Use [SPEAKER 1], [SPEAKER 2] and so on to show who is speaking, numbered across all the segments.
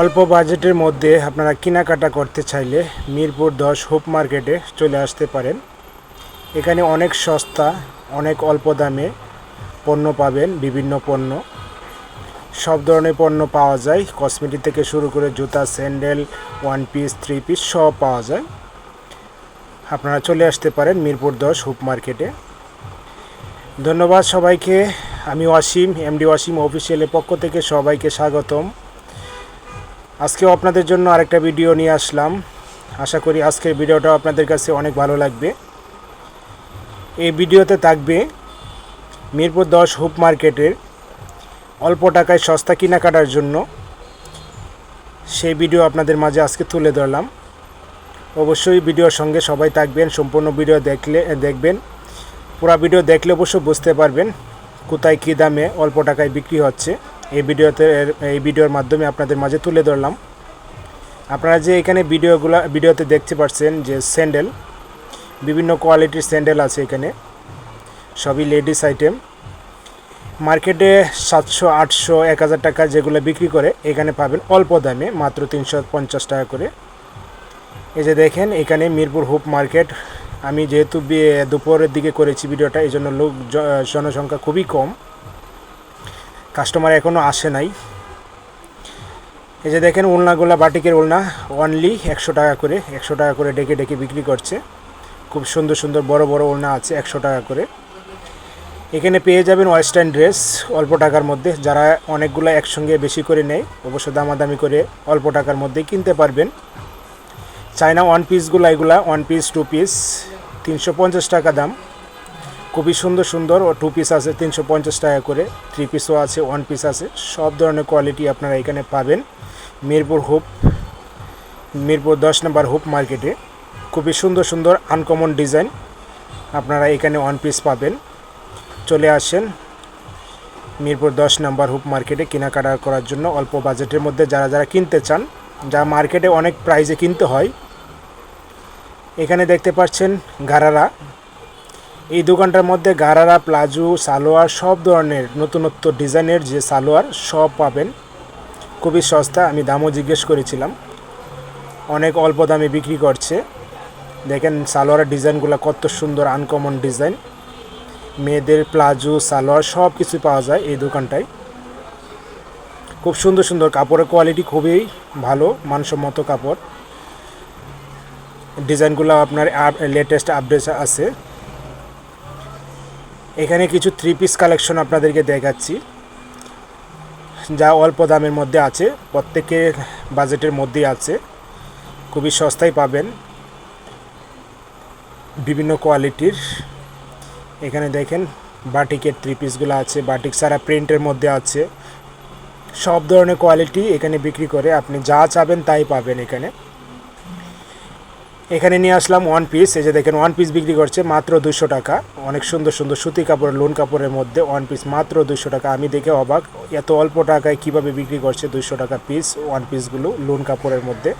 [SPEAKER 1] অল্প বাজেটের মধ্যে আপনারা কেনাকাটা করতে চাইলে মিরপুর দশ হোপ মার্কেটে চলে আসতে পারেন। এখানে অনেক সস্তা, অনেক অল্প দামে পণ্য পাবেন, বিভিন্ন পণ্য। সব ধরনের পণ্য পাওয়া যায়। কসমেটিক থেকে শুরু করে জুতা, sandal one piece three piece সব পাওয়া যায়। আপনারা চলে আসতে পারেন মিরপুর দশ হুপ মার্কেটে। ধন্যবাদ সবাইকে। আমি ওয়াসিম এমডি ওয়াসিম অফিসিয়ালের পক্ষ থেকে সবাইকে স্বাগতম। আজকেও আপনাদের জন্য আরেকটা ভিডিও নিয়ে আসলাম। আশা করি আজকের ভিডিওটা আপনাদের কাছে অনেক ভালো লাগবে। এই ভিডিওতে থাকবে মিরপুর দশ হুপ মার্কেটের অল্প টাকায় সস্তা কেনাকাটার জন্য সেই ভিডিও আপনাদের মাঝে আজকে তুলে ধরলাম। অবশ্যই ভিডিওর সঙ্গে সবাই থাকবেন, সম্পূর্ণ ভিডিও দেখলে, দেখবেন। পুরো ভিডিও দেখলে অবশ্য বুঝতে পারবেন কোথায় কী দামে অল্প টাকায় বিক্রি হচ্ছে। এই ভিডিওতে এই ভিডিওর মাধ্যমে আপনাদের মাঝে তুলে ধরলাম। আপনারা যে এখানে ভিডিওগুলো, ভিডিওতে দেখতে পাচ্ছেন যে স্যান্ডেল, বিভিন্ন কোয়ালিটির স্যান্ডেল আছে এখানে। সবই লেডিস আইটেম। মার্কেটে সাতশো, আটশো, এক হাজার টাকা যেগুলো বিক্রি করে, এখানে পাবেন অল্প দামে, মাত্র তিনশো পঞ্চাশ টাকা করে। এই যে দেখেন, এখানে মিরপুর হুপ মার্কেট। আমি যেহেতু দুপুরের দিকে করেছি ভিডিওটা এই জন্য লোক জনসংখ্যা খুবই কম। কাস্টমার এখনও আসে নাই। এই যে দেখেন ওলনাগুলা বাটিকের ওলনা অনলি একশো টাকা করে, একশো টাকা করে ডেকে ডেকে বিক্রি করছে। খুব সুন্দর সুন্দর বড় বড় ওলনা আছে একশো টাকা করে। এখানে পেয়ে যাবেন ওয়েস্টার্ন ড্রেস অল্প টাকার মধ্যে। যারা অনেকগুলো একসঙ্গে বেশি করে নেয়, অবশ্য দামাদামি করে অল্প টাকার মধ্যেই কিনতে পারবেন। চায়না ওয়ান পিসগুলো এগুলা ওয়ান পিস টু পিস তিনশো পঞ্চাশ টাকা দাম। খুবই সুন্দর সুন্দর ও টু পিস আছে, তিনশো পঞ্চাশ টাকা করে। থ্রি পিসও আছে ওয়ান পিস আছে। সব ধরনের কোয়ালিটি আপনারা এখানে পাবেন। মিরপুর হুপ, মিরপুর দশ নম্বর হুপ মার্কেটে। খুবই সুন্দর সুন্দর আনকমন ডিজাইন আপনারা এখানে ওয়ান পিস পাবেন। চলে আসেন মিরপুর দশ নম্বর হুপ মার্কেটে কেনাকাটা করার জন্য অল্প বাজেটের মধ্যে যারা যারা কিনতে চান, যা মার্কেটে অনেক প্রাইজে কিনতে হয়, এখানে দেখতে পাচ্ছেন গারারা এই দোকানটার মধ্যে গারারা, প্লাজো, সালোয়ার, সব ধরনের নতুনত্ব ডিজাইনের যে সালোয়ার, সব পাবেন। খুবই সস্তা, আমি দামও জিজ্ঞেস করেছিলাম। অনেক অল্প দামে বিক্রি করছে। দেখেন সালোয়ারের ডিজাইনগুলো কত সুন্দর আনকমন ডিজাইন। মেয়েদের প্লাজো, সালোয়ার, সব কিছু পাওয়া যায় এই দোকানটায়। খুব সুন্দর সুন্দর কাপড়ের কোয়ালিটি খুবই ভালো, মানসম্মত কাপড়। ডিজাইনগুলো আপনার লেটেস্ট আপডেট আছে। এখানে কিছু থ্রি পিস কালেকশন আপনাদেরকে দেখাচ্ছি, যা অল্প দামের মধ্যে আছে প্রত্যেকের বাজেটের মধ্যেই আছে, খুবই সস্তায় পাবেন, বিভিন্ন কোয়ালিটির এখানে দেখেন, বাটিকের থ্রি পিসগুলো আছে, বাটিক সারা প্রিন্টের মধ্যে আছে। সব ধরনের কোয়ালিটি এখানে বিক্রি করে, আপনি যা চাবেন তাই পাবেন এখানে। এখানে নিয়ে আসলাম ওয়ান পিস এই যে দেখেন ওয়ান পিস বিক্রি করছে মাত্র দুশো টাকা। অনেক সুন্দর সুন্দর সুতি কাপড় লোন কাপড়ের মধ্যে ওয়ান পিস মাত্র দুশো টাকা। আমি দেখে অবাক, এত অল্প টাকায় কীভাবে বিক্রি করছে দুশো টাকা পিস ওয়ান পিসগুলো লোন কাপড়ের মধ্যে।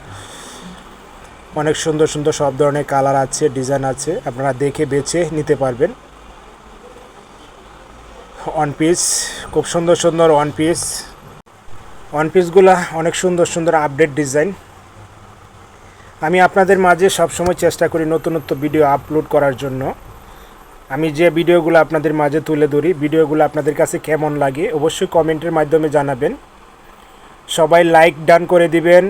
[SPEAKER 1] অনেক সুন্দর সুন্দর সব ধরনের কালার আছে ডিজাইন আছে। আপনারা দেখে বেছে নিতে পারবেন। ওয়ান পিস খুব সুন্দর সুন্দর ওয়ান পিস ওয়ান পিসগুলা অনেক সুন্দর সুন্দর আপডেট ডিজাইন আমি আপনাদের মাঝে সবসময় চেষ্টা করি নতুনত্ব ভিডিও আপলোড করার জন্য। আমি যে ভিডিওগুলো আপনাদের মাঝে তুলে ধরি ভিডিওগুলো আপনাদের কাছে কেমন লাগে অবশ্যই কমেন্টের মাধ্যমে জানাবেন। সবাই লাইক ডান করে দিবেন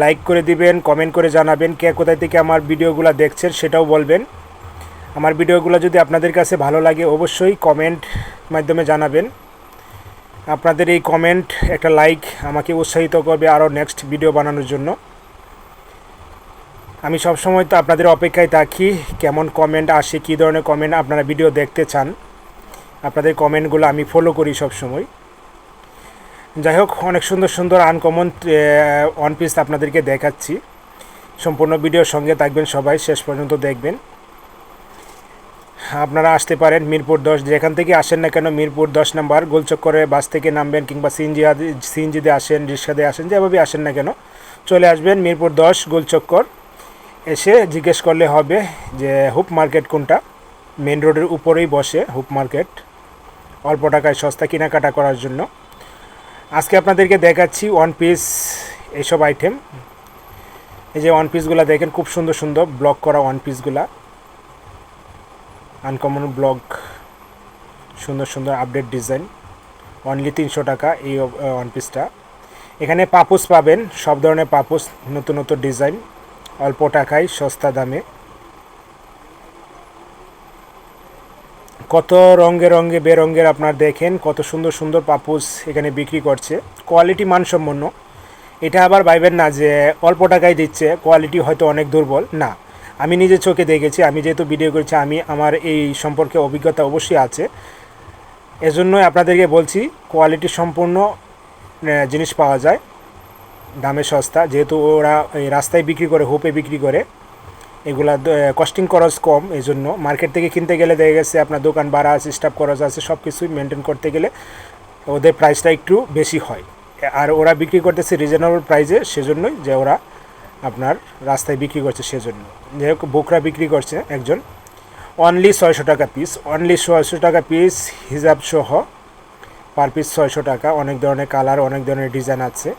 [SPEAKER 1] লাইক করে দিবেন কমেন্ট করে জানাবেন কে কোথায় থেকে আমার ভিডিওগুলো দেখছেন সেটাও বলবেন। আমার ভিডিওগুলো যদি আপনাদের কাছে ভালো লাগে অবশ্যই কমেন্ট মাধ্যমে জানাবেন। আপনাদের এই কমেন্ট একটা লাইক আমাকে উৎসাহিত করবে আরও নেক্সট ভিডিও বানানোর জন্য। আমি সবসময় তো আপনাদের অপেক্ষায় থাকি, কেমন কমেন্ট আসে, কী ধরনের কমেন্ট আপনারা ভিডিও দেখতে চান, আপনাদের কমেন্টগুলো আমি ফলো করি সবসময় যাই হোক, অনেক সুন্দর সুন্দর আনকমন ওয়ান পিস আপনাদেরকে দেখাচ্ছি। সম্পূর্ণ ভিডিওর সঙ্গে থাকবেন সবাই, শেষ পর্যন্ত দেখবেন। আপনারা আসতে পারেন মিরপুর দশ, যেখান থেকে আসেন না কেন, মিরপুর দশ নাম্বার, গোলচক্করে বাস থেকে নামবেন কিংবা সিএনজি সিএনজিতে আসেন, রিক্সাতে আসেন, যেভাবে আসেন না কেন, চলে আসবেন মিরপুর দশ, গোলচক্কর। এসে জিজ্ঞেস করলে হবে যে, হুপ মার্কেট কোনটা? মেন রোডের উপরেই বসে হুপ মার্কেট, অল্প টাকায় সস্তা কেনাকাটা করার জন্য। আজকে আপনাদেরকে দেখাচ্ছি ওয়ান পিস এইসব আইটেম এই যে ওয়ান পিসগুলো দেখেন, খুব সুন্দর সুন্দর ব্লক করা ওয়ান পিসগুলা আনকমন ব্লক সুন্দর সুন্দর আপডেট ডিজাইন অনলি তিনশো টাকা এই ওয়ান পিসটা এখানে পাপুস পাবেন, সব ধরনের পাপুস নতুন নতুন ডিজাইন অল্প টাকায় সস্তা দামে। কত রঙে রঙে বেরঙের আপনার দেখেন, কত সুন্দর সুন্দর পাপুস এখানে বিক্রি করছে। কোয়ালিটি মানসম্পন্ন। এটা আবার ভাইবেন না যে অল্প টাকায় দিচ্ছে, কোয়ালিটি হয়তো অনেক দুর্বল। না, আমি নিজে চোখে দেখেছি, আমি যেহেতু ভিডিও করেছি, আমি আমার এই সম্পর্কে অভিজ্ঞতা অবশ্যই আছে। এজন্যই আপনাদেরকে বলছি, কোয়ালিটি সম্পূর্ণ জিনিস পাওয়া যায়। দামে সস্তা, যেহেতু ওরা এই রাস্তায় বিক্রি করে, হোপে বিক্রি করে, এগুলা কস্টিং খরচ কম এই জন্য মার্কেট থেকে কিনতে গেলে দেখা গেছে আপনার দোকান ভাড়া আছে স্টাফ খরচ আছে সব কিছুই মেনটেন করতে গেলে ওদের প্রাইসটা একটু বেশি হয়। আর ওরা বিক্রি করতেছে রিজনেবল প্রাইসে সেজন্যই যে ওরা আপনার রাস্তায় বিক্রি করছে সেজন্য। যাই হোক, বোকরা বিক্রি করছে একজন। অনলি ছয়শো টাকা পিস অনলি ছয়শো টাকা পিস হিসাব সহ পার পিস ছয়শো টাকা, অনেক ধরনের কালার অনেক ধরনের ডিজাইন আছে।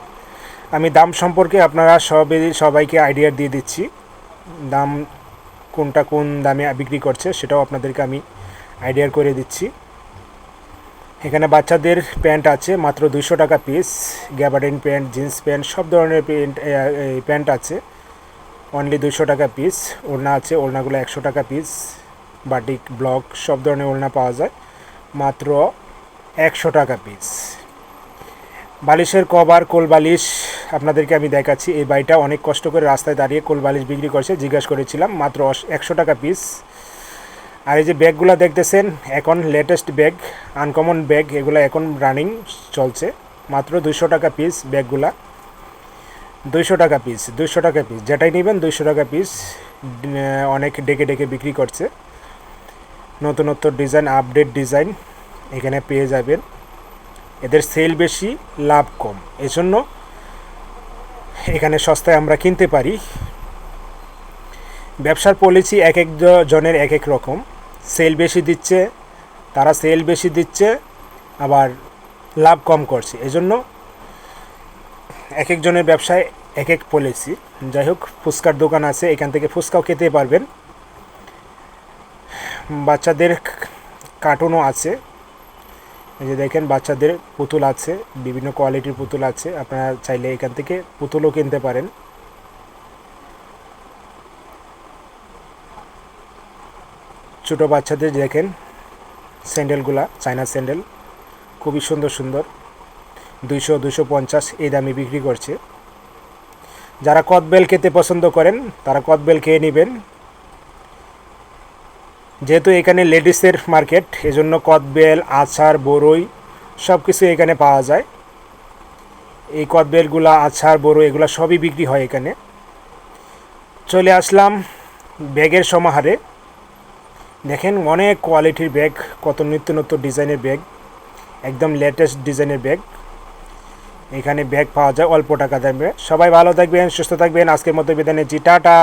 [SPEAKER 1] আমি দাম সম্পর্কে আপনারা সবই সবাইকে আইডিয়া দিয়ে দিচ্ছি। দাম কোনটা কোন দামে বিক্রি করছে সেটাও আপনাদেরকে আমি আইডিয়া করে দিচ্ছি। এখানে বাচ্চাদের প্যান্ট আছে, মাত্র দুশো টাকা piece gabardine pant jeans pant, সব ধরনের প্যান্ট প্যান্ট আছে। অনলি দুইশো টাকা পিস ওড়না আছে, ওড়নাগুলো একশো টাকা পিস বাটিক ব্লক সব ধরনের ওড়না পাওয়া যায়। মাত্র একশো টাকা পিস বালিশের কভার কোল বালিশ আপনাদেরকে আমি দেখাচ্ছি। এই বাড়িটা অনেক কষ্ট করে রাস্তায় দাঁড়িয়ে কোল বালিশ বিক্রি করছে। জিজ্ঞাসা করেছিলাম, মাত্র একশো টাকা পিস আর এই যে ব্যাগগুলো দেখতেছেন, এখন লেটেস্ট ব্যাগ আনকমন ব্যাগ এগুলো এখন রানিং চলছে। মাত্র দুইশো টাকা পিস ব্যাগগুলা। দুইশো টাকা পিস দুইশো টাকা পিস যেটাই নেবেন দুইশো টাকা পিস অনেক ডেকে ডেকে বিক্রি করছে। নতুন নতুন ডিজাইন আপডেট ডিজাইন এখানে পেয়ে যাবেন। এদের সেল বেশি, লাভ কম। এজন্য এখানে সস্তায় আমরা কিনতে পারি। ব্যবসার পলিসি এক এক জনের এক এক রকম। সেল বেশি দিচ্ছে, তারা সেল বেশি দিচ্ছে, আবার লাভ কম করছে। এজন্য এক একজনের ব্যবসায় এক এক পলিসি যাই হোক, ফুচকার দোকান আছে, এখান থেকে ফুচকাও খেতে পারবেন। বাচ্চাদের কার্টুনও আছে। এই যে দেখেন, বাচ্চাদের পুতুল আছে, বিভিন্ন কোয়ালিটির পুতুল আছে। আপনারা চাইলে এখান থেকে পুতুলও কিনতে পারেন। ছোটো বাচ্চাদের দেখেন, স্যান্ডেলগুলা, চায়না স্যান্ডেল। খুবই সুন্দর সুন্দর। দুইশো দুশো পঞ্চাশ এই দামে বিক্রি করছে। যারা কদবেল খেতে পছন্দ করেন, তারা কদবেল খেয়ে নেবেন। যেহেতু এখানে লেডিসের মার্কেট, এজন্য কদবেল আছার বড়ই সব কিছু এখানে পাওয়া যায়। এই কদবেলগুলা আছার বড়ই এগুলো সবই বিক্রি হয় এখানে। চলে আসলাম ব্যাগের সমাহারে। দেখেন, অনেক কোয়ালিটির ব্যাগ, কত নিত্য নতুন ডিজাইনের ব্যাগ, একদম লেটেস্ট ডিজাইনের ব্যাগ। এখানে ব্যাগ পাওয়া যায় অল্প টাকা দামে। সবাই ভালো থাকবেন, সুস্থ থাকবেন। আজকের মতো বিদায় নিচ্ছি। টাটা!